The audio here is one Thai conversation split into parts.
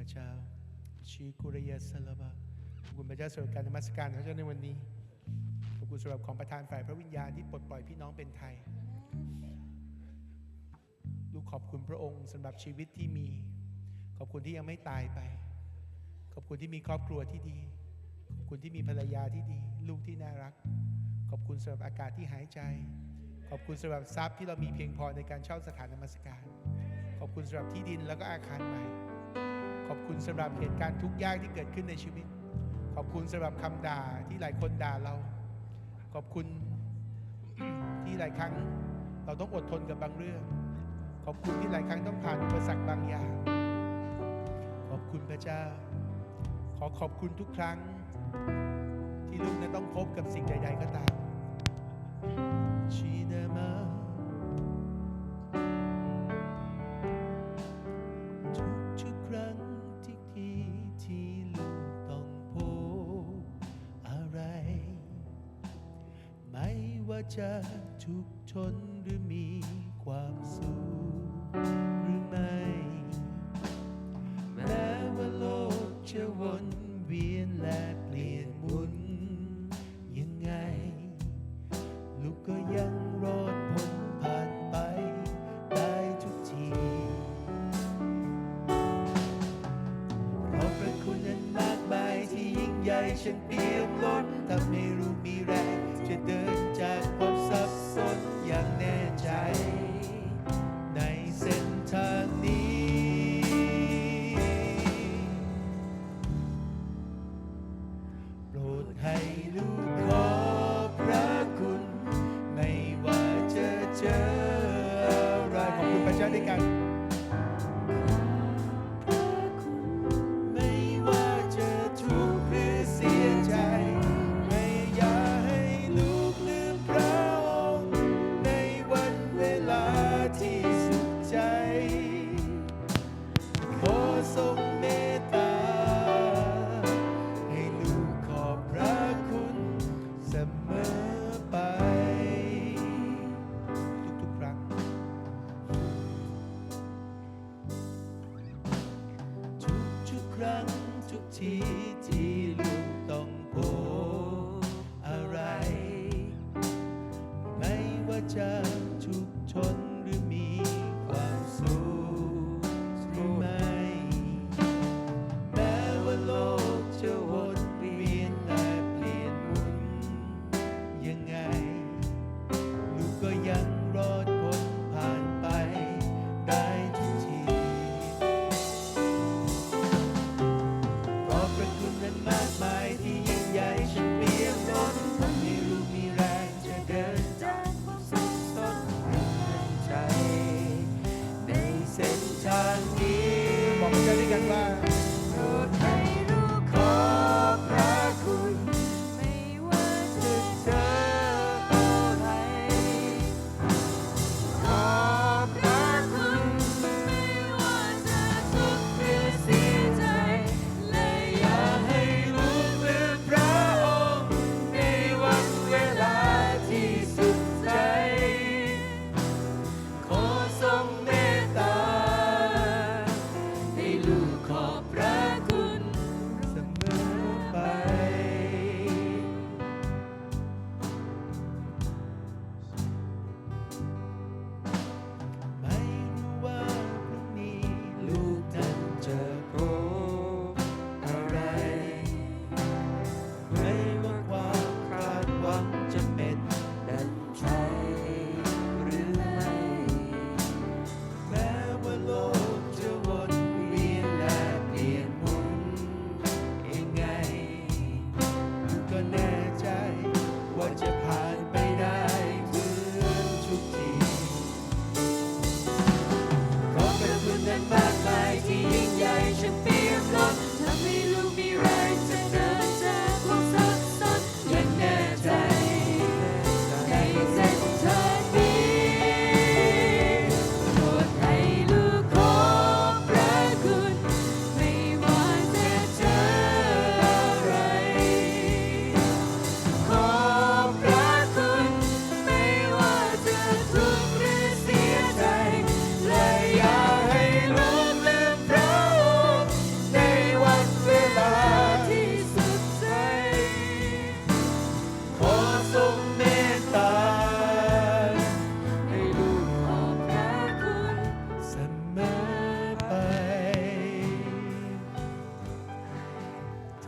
พระเจ้าชีกุริยาสลาบะขอบคุณพระเจ้าสำหรับการนมัสการของพระเจ้าในวันนี้ขอบคุณสำหรับของประทานฝ่ายพระวิญญาณที่ปลดปล่อยพี่น้องเป็นไทย ลูกขอบคุณพระองค์สำหรับชีวิตที่มี ขอบคุณที่ยังไม่ตายไป ขอบคุณที่มีครอบครัวที่ดี ขอบคุณที่มีภรรยาที่ดี ลูกที่น่ารัก ขอบคุณสำหรับอากาศที่หายใจ ขอบคุณสำหรับทรัพย์ที่เรามีเพียงพอในการเช่าสถานนมัสการ ขอบคุณสำหรับที่ดินแล้วก็อาคารใหม่ ขอบคุณสำหรับเหตุการณ์ทุกยากที่เกิดขึ้นในชีวิต ขอบคุณสำหรับคำด่าที่หลายคนด่าเรา ขอบคุณที่หลายครั้งเราต้องอดทนกับบางเรื่อง ขอบคุณที่หลายครั้งต้องผ่านอุปสรรคบางอย่าง ขอบคุณพระเจ้า ขอขอบคุณทุกครั้ง ที่ลูกนั้นต้องพบกับสิ่งใด ๆ ก็ตามชีเดมา กจะว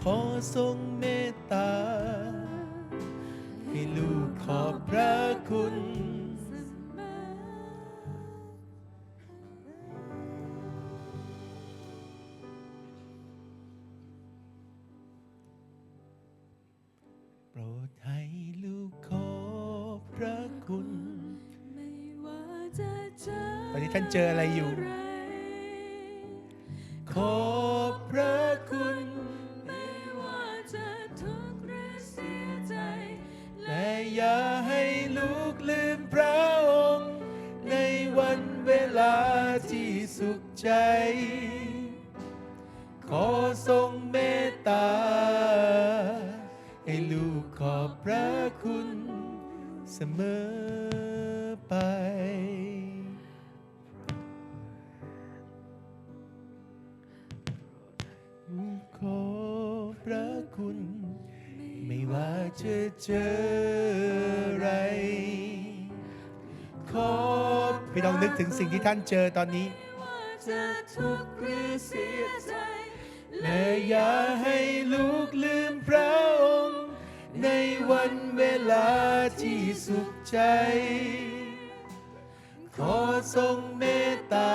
ทรงเมตตา ให้ลูกขอบพระคุณโปรดให้ลูกขอบพระคุณ ไม่ว่าจะเจอตอนนี้ท่านเจออะไรอยู่ ที่สุขใจ ขอทรงเมตตา ให้ลูกขอบพระคุณเสมอไป ขอบพระคุณ ไม่ว่าจะเจออะไร ขอบพี่น้องนึกถึงสิ่งที่ท่านเจอตอนนี้ไม่ว่าจะทุกข์หรือเสียใจและอย่าให้ลูกลืมพระองค์ ในวันเวลาที่สุขใจ ขอทรงเมตตา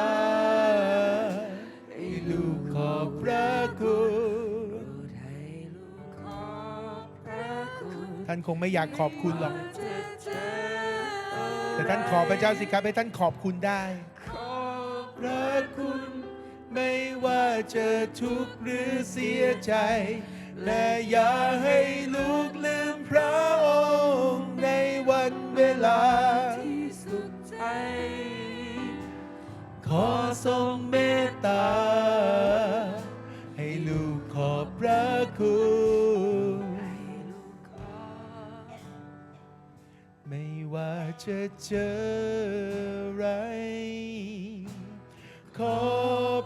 ให้ลูกขอบพระคุณให้ลูกขอบพระคุณท่านคงไม่อยากขอบคุณหรอกจะเจอ แต่ท่านขอพระเจ้าสิครับให้ท่านขอบคุณได้ ขอบพระคุณ ไม่ว่าจะทุกข์หรือเสียใจ และอย่าให้ลูกลืมพระองค์ในวันเวลาที่สุขใจ ขอทรงเมตตา ให้ลูกขอบพระคุณ จะเจอไร ขอ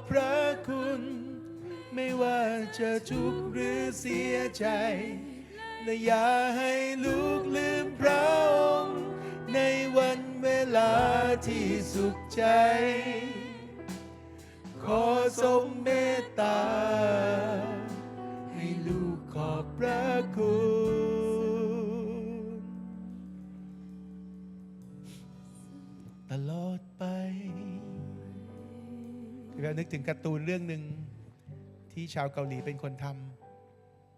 พระคุณ ไม่ว่าจะทุกข์หรือเสียใจ และอย่าให้ลูกลืมพระองค์ในวันเวลาที่สุขใจ ขอทรงเมตตา ให้ลูกขอบพระคุณ พี่แววนึกถึงการ์ตูนเรื่องหนึ่งที่ชาวเกาหลีเป็นคนท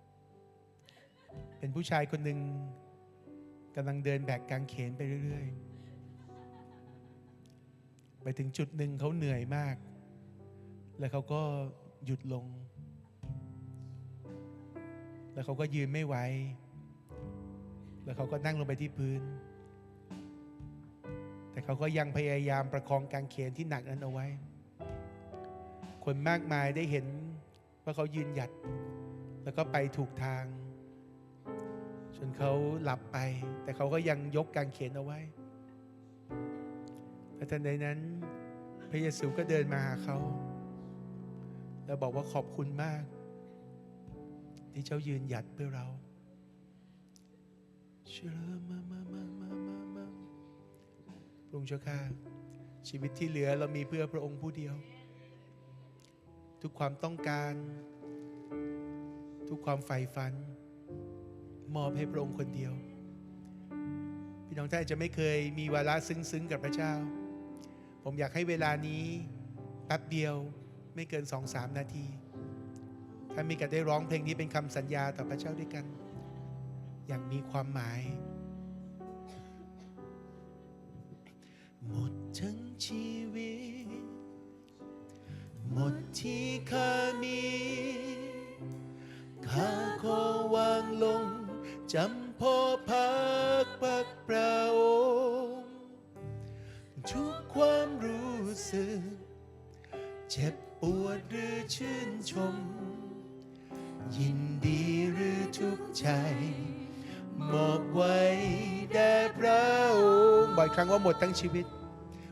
ำเป็นผู้ชายคนหนึ่งกำลังเดินแบกกางเขนไปเรื่อยๆ ไปถึงจุดหนึ่งเขาเหนื่อยมาก แล้วเขาก็หยุดลง แล้วเขาก็ยืนไม่ไหว แล้วเขาก็นั่งลงไปที่พื้น แต่เขาก็ยังพยายามประคองกางเขนที่หนักนั้นเอาไว้ คนมากมายได้เห็นว่าเขายืนหยัด แล้วก็ไปถูกทาง จนเขาหลับไป แต่เขาก็ยังยกกางเขนเอาไว้และทันใดนั้น พระเยซูก็เดินมาหาเขา แล้วบอกว่าขอบคุณมาก ที่เจ้ายืนหยัดเพื่อเราเชื่อมามามามามามาพระองค์เจ้าข้าชีวิตที่เหลือเรามีเพื่อพระองค์ผู้เดียว ทุกความต้องการ ทุกความใฝ่ฝัน มอบให้พระองค์คนเดียว พี่น้องท่านอาจจะไม่เคยมีวาระซึ้งๆกับพระเจ้า ผมอยากให้เวลานี้แป๊บเดียวไม่เกินสองสามนาทีถ้านมีกันได้ร้องเพลงนี้เป็นคำสัญญาต่อพระเจ้าด้วยกัน อย่างมีความหมาย หมดทั้งชีวิต หมดที่ข้ามีข้าขอวางลงจำพ่อพักพักพระองค์ทุกความรู้สึก เจ็บปวดหรือชื่นชม ยินดีหรือทุกข์ใจมอบไว้แด่พระองค์บ่อยครั้งว่าหมดทั้งชีวิต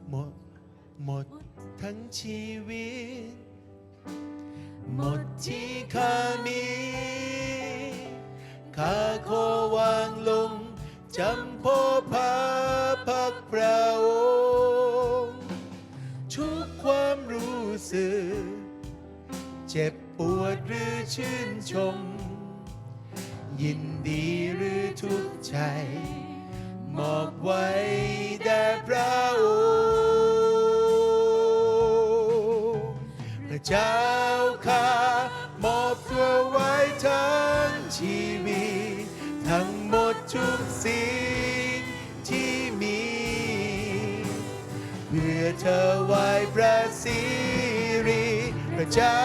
หมดหมด ทั้งชีวิต หมดที่ข้ามีข้าขอวางลงจำพ่อพาพักพระองค์ทุกความรู้สึก เจ็บปวดหรือชื่นชม ยินดีหรือทุกข์ใจ มอบไว้ เจ้าข้ามอบตัวไว้ทั้งชีวิตทั้งหมดทุกสิ่งที่มี เพื่อเธอไว้พระสิริพระเจ้า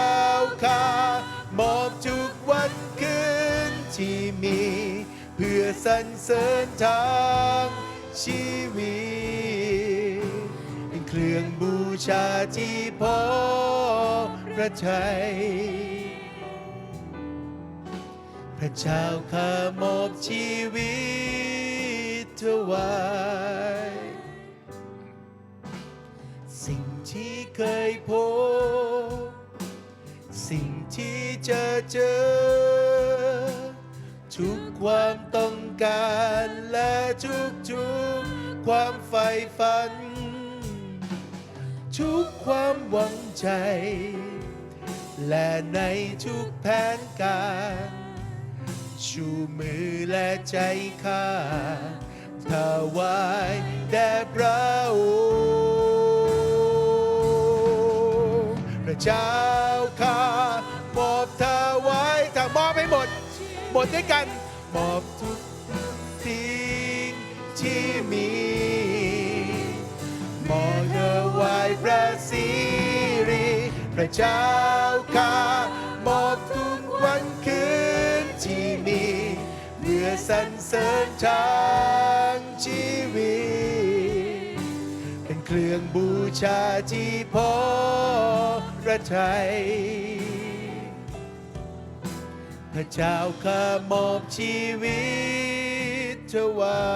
ข้ามอบทุกวันคืนที่มี เพื่อสรรเสริญทางชีวิต เป็นเครื่องบูชาที่พอ พระทัย พระเจ้าข้ามอบชีวิตถวาย สิ่งที่เคยพบ สิ่งที่จะเจอ ทุกความต้องการและทุกทุกความใฝ่ฝันทุกความหวังใจ และในทุกแผนการ ชูมือและใจข้าถวายแด่พระองค์พระเจ้าข้ามอบถวายถ้ามอบให้หมด หมดด้วยกัน มอบทุกสิ่งที่มีมอบถวายพระสิริพระเจ้า ข้ามอบทุกวันคืนที่มีเพื่อสรรเสริญทางชีวิต เป็นเครื่องบูชาที่พอพระทัยพระเจ้าข้ามอบชีวิตถวา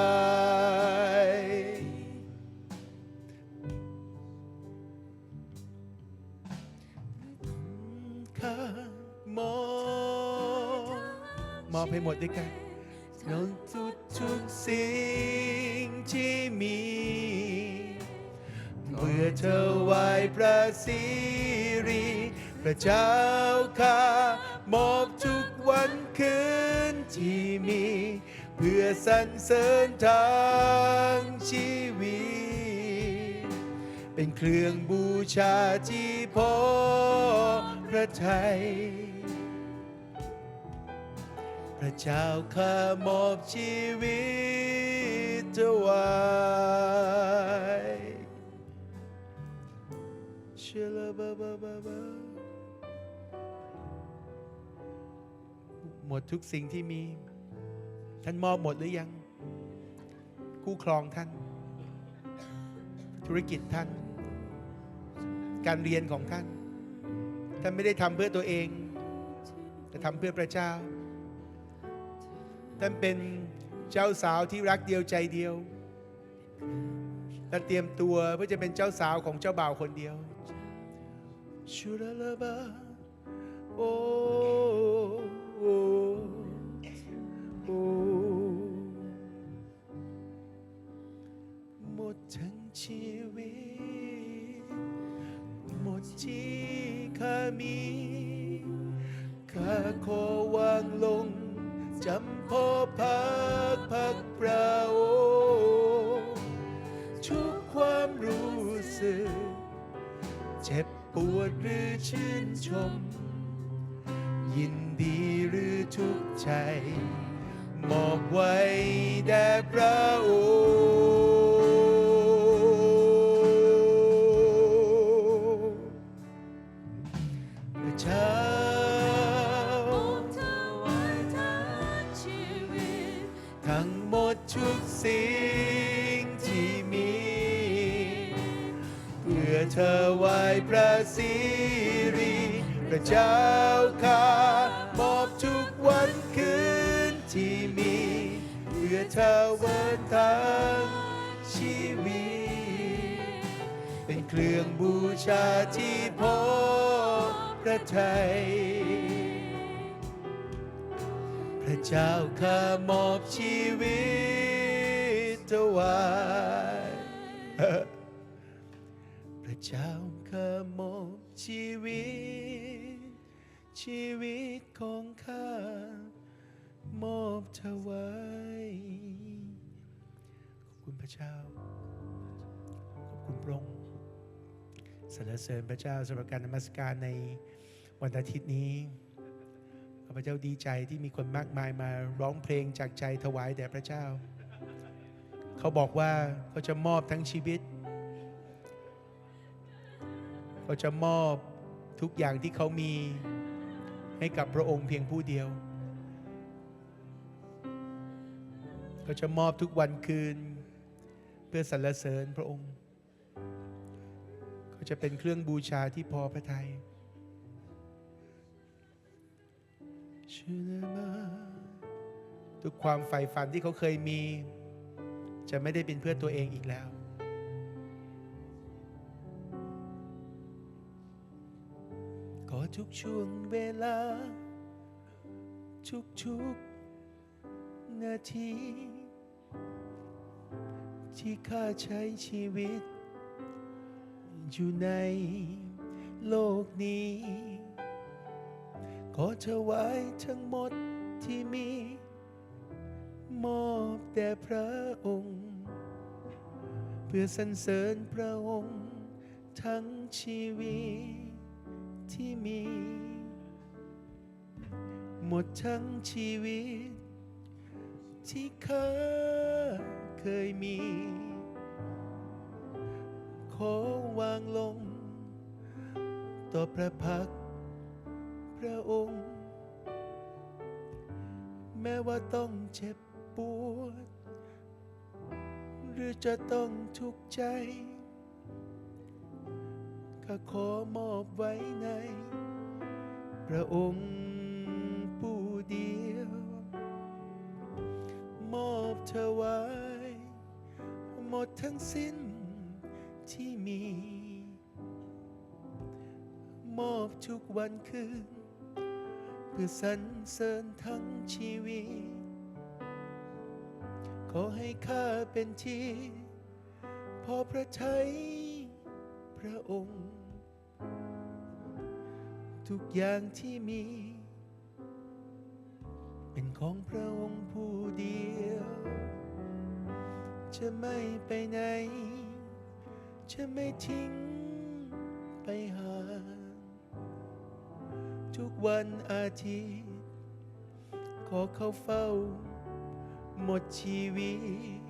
ย ข้ามอบมอบให้หมดด้วยกันน้องทุกทุกๆสิ่งที่มีเมื่อเธอไหวพระสิริพระเจ้าข้ามอบทุกวันคืนที่มี เพื่อสรรเสริญทางชีวิต เป็นเครื่องบูชาที่พอ พระทัยพระเจ้าข้ามอบชีวิตถวายเชลบาบาบาบาหมดทุกสิ่งที่มี ท่านมอบหมดหรือยัง คู่ครองท่าน ธุรกิจท่าน การเรียนของท่าน ท่านไม่ได้ทำเพื่อตัวเอง แต่ทำเพื่อพระเจ้า ท่านเป็นเจ้าสาวที่รักเดียวใจเดียว และเตรียมตัวเพื่อจะเป็นเจ้าสาวของเจ้าบ่าวคนเดียวชูราลาบาโอโอโอหมดทั้งชีวิต หมดที่ ข้ามีข้าขอวางลงจำพอพักพักพระองค์ทุกความรู้สึก เจ็บปวดหรือชื่นชม ยินดีหรือทุกข์ใจ มอบไว้แด่พระอง สิ่งที่มี เพื่อเธอไหวพระสิริพระเจ้าข้ามอบทุกวันคืนที่มี เพื่อเธอเวันทางชีวิต เป็นเครื่องบูชาที่พอพระทัยพระเจ้าข้ามอบชีวิต ถวายพระเจ้าข้ามอบชีวิต ชีวิตของข้ามอบถวายขอบคุณพระเจ้า ขอบคุณพระองค์สรรเสริญพระเจ้าสำหรับการนมัสการในวันอาทิตย์นี้ข้าพเจ้าดีใจที่มีคนมากมายมาร้องเพลงจากใจถวายแด่พระเจ้า เขาบอกว่าเขาจะมอบทั้งชีวิต เขาจะมอบทุกอย่างที่เขามีให้กับพระองค์เพียงผู้เดียว เขาจะมอบทุกวันคืน เพื่อสรรเสริญพระองค์ เขาจะเป็นเครื่องบูชาที่พอพระทัยทุกความใฝ่ฝันที่เขาเคยมี จะไม่ได้เป็นเพื่อตัวเองอีกแล้วก็ทุกช่วงเวลา ทุกๆนาที ที่ข้าใช้ชีวิต อยู่ในโลกนี้ ขอถวายทั้งหมดที่มี มอบแด่พระองค์ เพื่อสรรเสริญพระองค์ ทั้งชีวิตที่มี หมดทั้งชีวิต ที่ข้าเคยมี ขอวางลง ต่อพระพักพระองค์ แม้ว่าต้องเจ็บ วด หรือจะต้องทุกข์ใจ ข้าขอมอบไว้ใน พระองค์ผู้เดียว มอบถวายหมดทั้งสิ้นที่มี มอบทุกวันคืนเพื่อสรรเสริญทั้งชีวิต ขอให้ข้าเป็นที่พอพระทัยพระองค์ ทุกอย่างที่มี เป็นของพระองค์ผู้เดียว จะไม่ไปไหน จะไม่ทิ้งไปหา ทุกวันอาทิตย์ ขอเข้าเฝ้า หมดชีวิต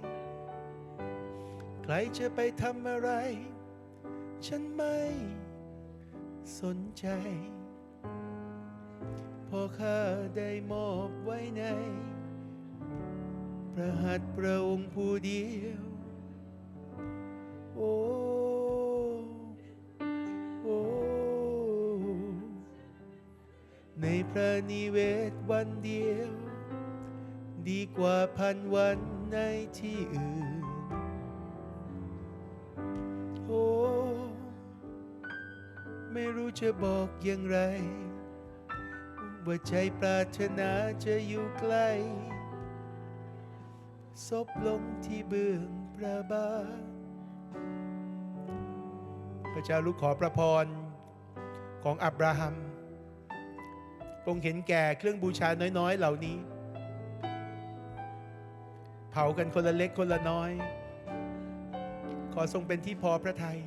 ใครจะไปทำอะไร ฉันไม่สนใจ พอข้าได้มอบไว้ในพระหัตถ์พระองค์ผู้เดียว โอ้ โอ้ ในพระนิเวศวันเดียว ดีกว่าพันวันในที่อื่น โอ้ ไม่รู้จะบอกอย่างไร ว่าใจปรารถนาจะอยู่ใกล้ซบลงที่เบื้องพระบาทพระเจ้าลูกขอพระพรของอับราฮัมทรงเห็นแก่เครื่องบูชาน้อยๆ เหล่านี้ เผากันคนละเล็กคนละน้อย ขอทรงเป็นที่พอพระทัย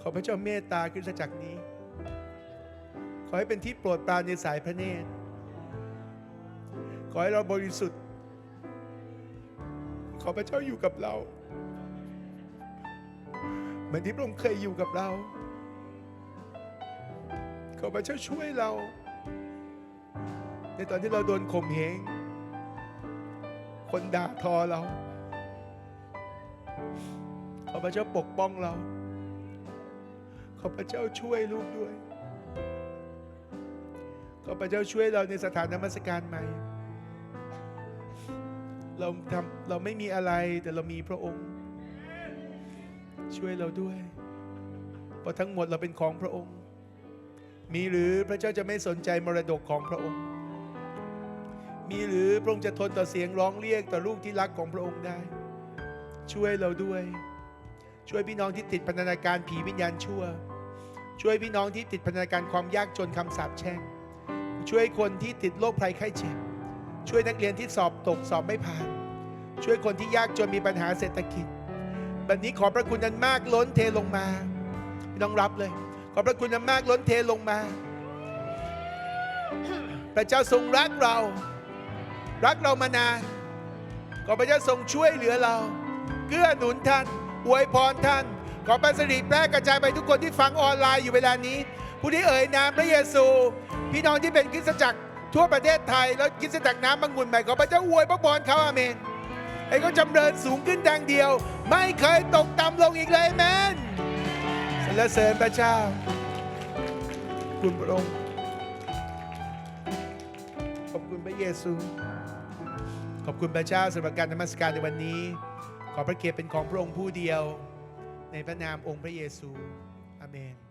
ขอพระเจ้าเมตตาขึ้นจากนี้ ขอให้เป็นที่โปรดปรานในสายพระเนตร ขอให้เราบริสุทธิ์ ขอพระเจ้าอยู่กับเรา เหมือนที่พระองค์เคยอยู่กับเรา ขอพระเจ้าช่วยเรา ในตอนที่เราโดนข่มเหง คนด่าทอเราขอพระเจ้าปกป้องเรา ขอพระเจ้าช่วยลูกด้วย ขอพระเจ้าช่วยเราในสถานนมัสการใหม่ เราทำเราไม่มีอะไรแต่เรามีพระองค์ ช่วยเราด้วยเพราะทั้งหมดเราเป็นของพระองค์ มีหรือพระเจ้าจะไม่สนใจมรดกของพระองค์ มีหรือพระองค์จะทนต่อเสียงร้องเรียกต่อลูกที่รักของพระองค์ได้ ช่วยเราด้วย ช่วยพี่น้องที่ติดพันธนาการผีวิญญาณชั่ว ช่วยพี่น้องที่ติดพันธนาการความยากจนคำสาปแช่ง ช่วยคนที่ติดโรคภัยไข้เจ็บ ช่วยนักเรียนที่สอบตกสอบไม่ผ่าน ช่วยคนที่ยากจนมีปัญหาเศรษฐกิจบัดนี้ขอพระคุณนั้นมากล้นเทลงมาพี่น้องรับเลย ขอพระคุณนั้นมากล้นเทลงมา พระเจ้าทรงรักเรา รักเรามานานขอพระเจ้าทรงช่วยเหลือเรา เกื้อหนุนท่าน อวยพรท่าน ขอพระสิริแพร่กระจายไปทุกคนที่ฟังออนไลน์อยู่เวลานี้ ผู้ที่เอ่ยนามพระเยซู พี่น้องที่เป็นคริสตจักรทั่วประเทศไทย แล้วคริสตจักรน้ำบางมุนใหม่ขอพระเจ้าอวยพระพรเขาอาเมนให้เขาจำเริญสูงขึ้นดังเดียว ไม่เคยตกต่ำลงอีกเลยอาเมนสรรเสริญพระเจ้า คุณพระองค์ขอบคุณพระเยซู ขอบคุณพระเจ้าสำหรับการนมัสการในวันนี้ ขอพระเกียรติเป็นของพระองค์ผู้เดียว ในพระนามองค์พระเยซู อาเมน